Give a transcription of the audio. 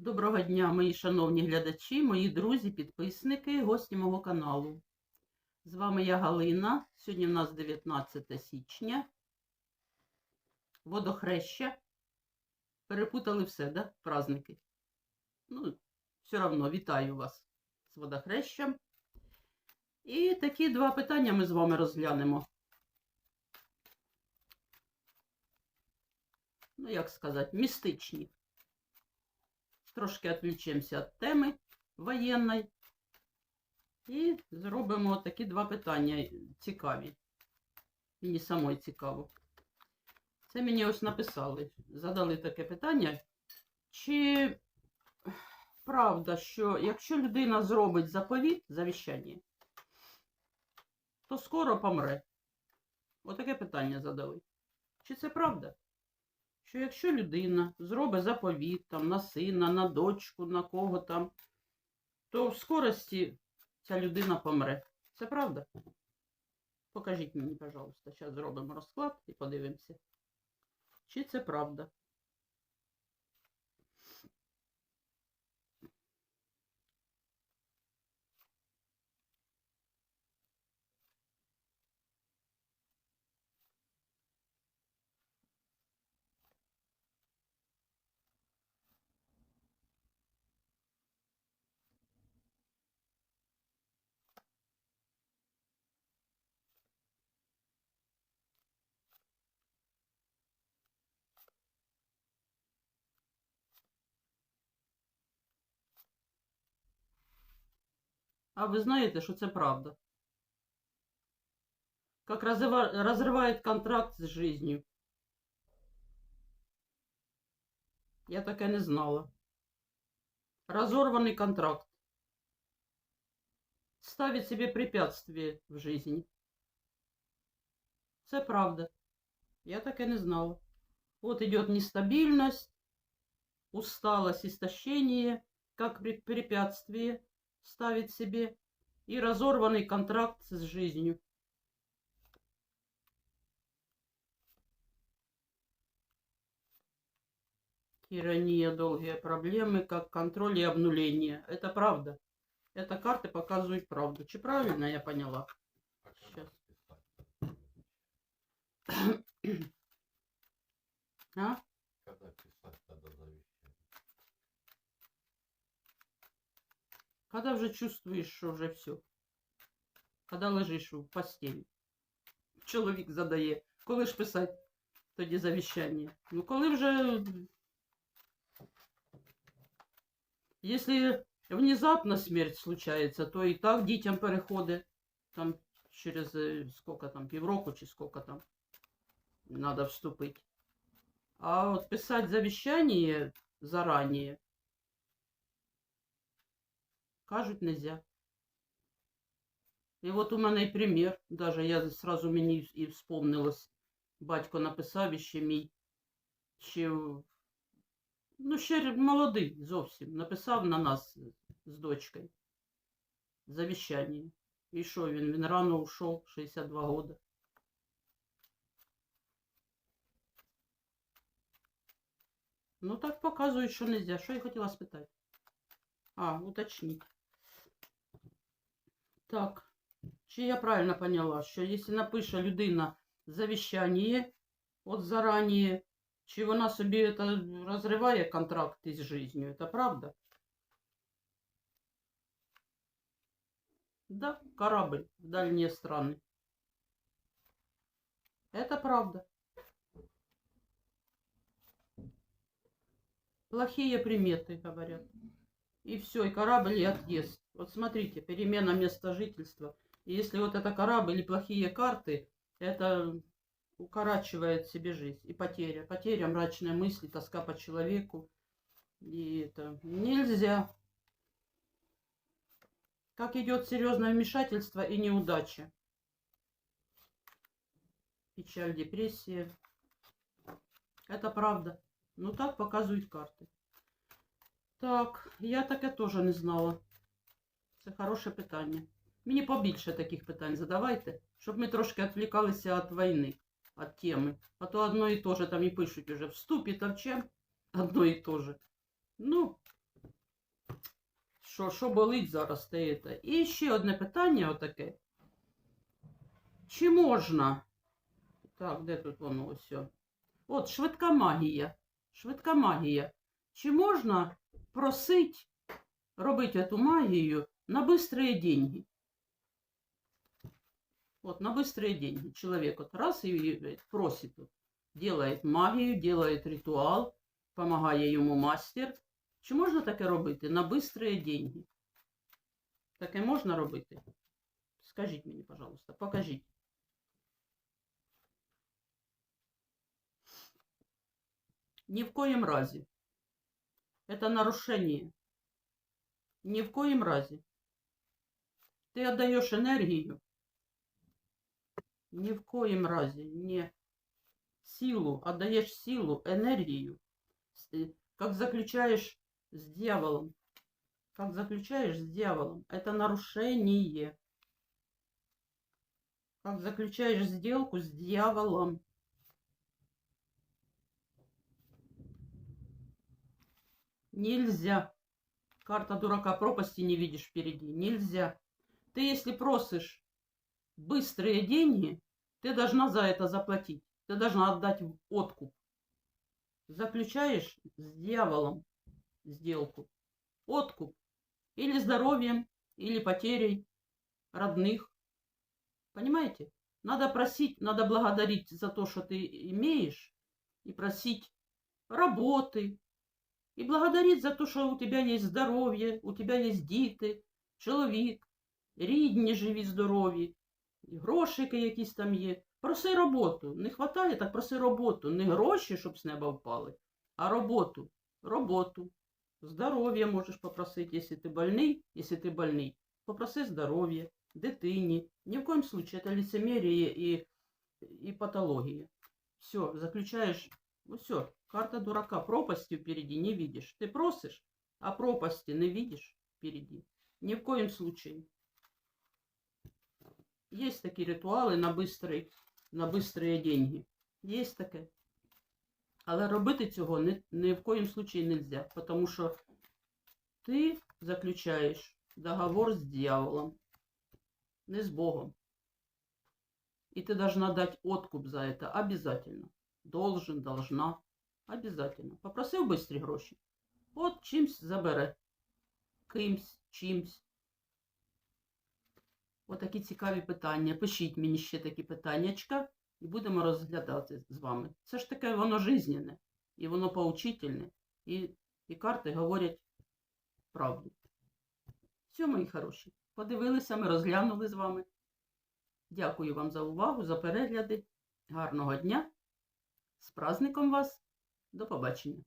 Доброго дня, мої шановні глядачі, мої друзі, підписники, гості мого каналу. З вами я Галина. Сьогодні в нас 19 січня. Водохреща. Перепутали все, да? Праздники. Ну, все одно вітаю вас з водохрещем. І такі два питання ми з вами розглянемо. Ну, як сказати, містичні. Трошки відвлічемося від теми воєнної. І зробимо такі два питання цікаві. Мені самої цікаво. Це мені ось написали. Задали таке питання. Чи правда, що якщо людина зробить заповіт, завіщання, то скоро помре? Отаке питання задали. Чи це правда? Що якщо людина зробить заповіт там, на сина, на дочку, на кого там, то в скорості ця людина помре. Це правда? Покажіть мені, пожалуйста. Зараз зробимо розклад і подивимося. Чи це правда? А ви знаєте, що це правда? Как разрыва- разрывает контракт з жизнью. Я таке не знала. Разорванный контракт. Ставить себе препятствие в жизни. Це правда. Я таке не знала. Вот идет нестабильность, усталость, истощение, как пре- препятствие ставить себе, и разорванный контракт с жизнью. Тирания, долгие проблемы, как контроль и обнуление. Это правда. Это карты показывают правду. Чи правильно я поняла? Сейчас. А? Когда писать надо завещание? Когда вже чувствуєш, що вже все. Когда лежиш у постелі. Чоловік задає, коли ж писати тоді завіщання? Ну, коли вже. Якщо внезапно смерть случається, то і так дітям переходить там через е, скільки там, півроку чи скільки там треба вступити. А от писати завіщання зарані Кажуть, нельзя. І от у мене і примір, даже я сразу мені і вспомнилось, батько написав іще мій, ще, ну, ще молодий зовсім, написав на нас з дочкою завіщання. І що він? Він рано ушов, 62 года. Ну так показують, що нельзя. Що я хотіла спитати? А, уточнить. Так, чи я правильно поняла, що якщо напише людина завіщання от зарані, чи вона собі це розриває контракт із життю, це правда? Да, корабль в дальние страны. Это правда. Плохие приметы, говорят. И все, и корабль и отъезд. Вот смотрите, перемена места жительства. И если вот это корабль и плохие карты, это укорачивает себе жизнь. И потеря. Потеря, мрачные мысли, тоска по человеку. И это нельзя. Как идет серьезное вмешательство и неудача. Печаль, депрессия. Это правда. Ну так показують карти. Так, я таке теж не знала. Це хороше питання. Мені побільше таких питань задавайте, щоб ми трошки відвлікалися від війни, від теми. А то одно і те же там і пишуть уже вступі та в чим. Одно і те же. Ну, що, що болить зараз те. І ще одне питання отаке. Чи можна. Так, де тут воно ось? От, швидка магія. Швидка магія. Чи можна просити робити цю магію на быстрые деньги? Вот, на быстрые деньги. Человек вот раз и и просит, вот, делает магію, делает ритуал, помагає йому мастер. Чи можна таке робити на быстрые деньги? Таке можна робити? Скажіть мені, пожалуйста, покажіть. Ни в коем разе. Это нарушение. Ни в коем разе. Ты отдаешь энергию. Ни в коем разе не силу, отдаешь силу, энергию. Э, Как заключаешь с дьяволом. Как заключаешь с дьяволом. Это нарушение. Как заключаешь сделку с дьяволом. Нельзя. Карта дурака пропасти не видишь впереди. Нельзя. Ты если просишь быстрые деньги, ты должна за это заплатить. Ты должна отдать откуп. Заключаешь с дьяволом сделку. Откуп. Или здоровьем, или потерей родных. Понимаете? Надо просить, надо благодарить за то, что ты имеешь, и просить работы, і благодарить за те, що у тебе є здоров'я, у тебе є діти, чоловік, рідні живі, здорові, грошики якісь там є. Проси роботу. Не вистачає, так проси роботу. Не гроші, щоб з неба впали, а роботу. Роботу. Здоров'я можеш попросити, якщо ти больний, якщо ти больний. Попроси здоров'я, дитині. Ні в коем случае це лицемерие і, і патологія. Все, заключаєш ну все, карта дурака. Пропасти впереди не видишь. Ты просишь, а пропасти не видишь впереди. Ни в коем случае. Есть такие ритуали на быстрые, на быстрые деньги. Есть таке. Але робити цього ні, ні в коїм случае нельзя, тому що ти заключаєш договор з дьяволом, не з Богом. И ты должна дать откуп за это обязательно. Должен, должна. Обязательно. Попросив бистрі гроші. От чимсь забере. Кимсь, чимсь. Отакі цікаві питання. Пишіть мені ще такі питаннячка і будемо розглядати з вами. Це ж таке воно жизненне, і воно поучительне, і, і карти говорять правду. Все, мої хороші. Подивилися, ми розглянули з вами. Дякую вам за увагу, за перегляди. Гарного дня. З праздником вас. До побачення.